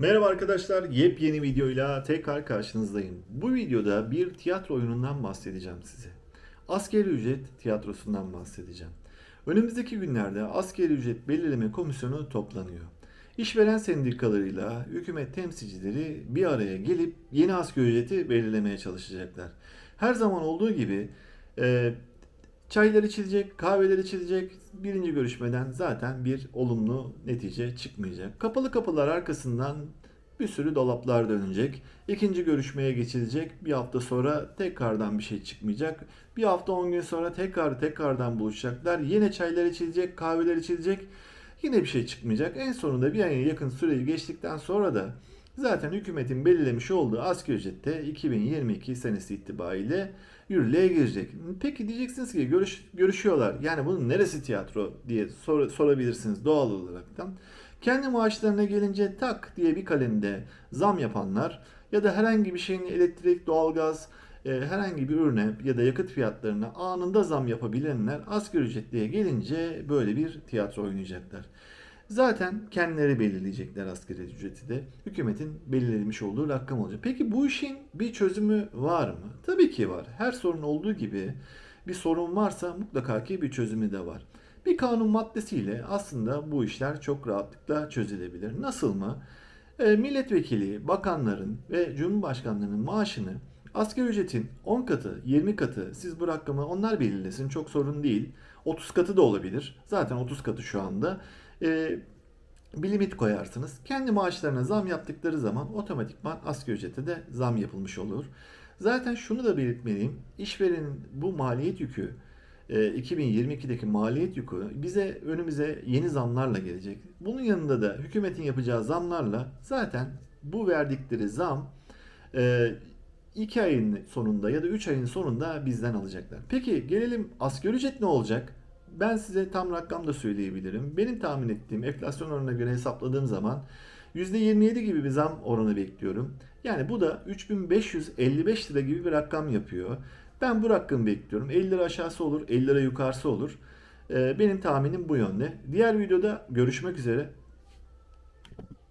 Merhaba arkadaşlar, yepyeni videoyla tekrar karşınızdayım. Bu videoda bir tiyatro oyunundan bahsedeceğim size. Askeri ücret tiyatrosundan bahsedeceğim. Önümüzdeki günlerde askeri ücret belirleme komisyonu toplanıyor. İşveren sendikalarıyla hükümet temsilcileri bir araya gelip yeni asgari ücreti belirlemeye çalışacaklar. Her zaman olduğu gibi e, Çaylar içilecek, kahveler içilecek. Birinci görüşmeden zaten bir olumlu netice çıkmayacak. Kapalı kapılar arkasından bir sürü dolaplar dönecek. İkinci görüşmeye geçilecek. Bir hafta sonra tekrardan bir şey çıkmayacak. Bir hafta on gün sonra tekrar tekrardan buluşacaklar. Yine çaylar içilecek, kahveler içilecek. Yine bir şey çıkmayacak. En sonunda bir aya yakın süreyi geçtikten sonra da zaten hükümetin belirlemiş olduğu asgari ücrette 2022 senesi itibariyle yürürlüğe girecek. Peki diyeceksiniz ki görüş, görüşüyorlar. Yani bunun neresi tiyatro diye sor, sorabilirsiniz doğal olaraktan. Kendi maaşlarına gelince tak diye bir kalemde zam yapanlar ya da herhangi bir şeyin elektrik, doğalgaz, e, herhangi bir ürüne ya da yakıt fiyatlarına anında zam yapabilenler asgari ücretliye gelince böyle bir tiyatro oynayacaklar. Zaten kendileri belirleyecekler asgari ücreti de. Hükümetin belirlemiş olduğu rakam olacak. Peki bu işin bir çözümü var mı? Tabii ki var. Her sorun olduğu gibi bir sorun varsa mutlaka ki bir çözümü de var. Bir kanun maddesiyle aslında bu işler çok rahatlıkla çözülebilir. Nasıl mı? E, milletvekili, bakanların ve cumhurbaşkanlarının maaşını asgari ücretin 10 katı, 20 katı siz bu rakamı onlar belirlesin çok sorun değil. 30 katı da olabilir. Zaten 30 katı şu anda. E, bir limit koyarsınız. Kendi maaşlarına zam yaptıkları zaman otomatikman asgari ücrete de zam yapılmış olur. Zaten şunu da belirtmeliyim. İşverenin bu maliyet yükü e, 2022'deki maliyet yükü bize önümüze yeni zamlarla gelecek. Bunun yanında da hükümetin yapacağı zamlarla zaten bu verdikleri zam 2 ayın sonunda ya da 3 ayın sonunda bizden alacaklar. Peki gelelim asgari ücret ne olacak? Ben size tam rakam da söyleyebilirim. Benim tahmin ettiğim enflasyon oranına göre hesapladığım zaman %27 gibi bir zam oranı bekliyorum. Yani bu da 3555 lira gibi bir rakam yapıyor. Ben bu rakamı bekliyorum. 50 lira aşağısı olur, 50 lira yukarısı olur. Ee, Benim tahminim bu yönde. Diğer videoda görüşmek üzere.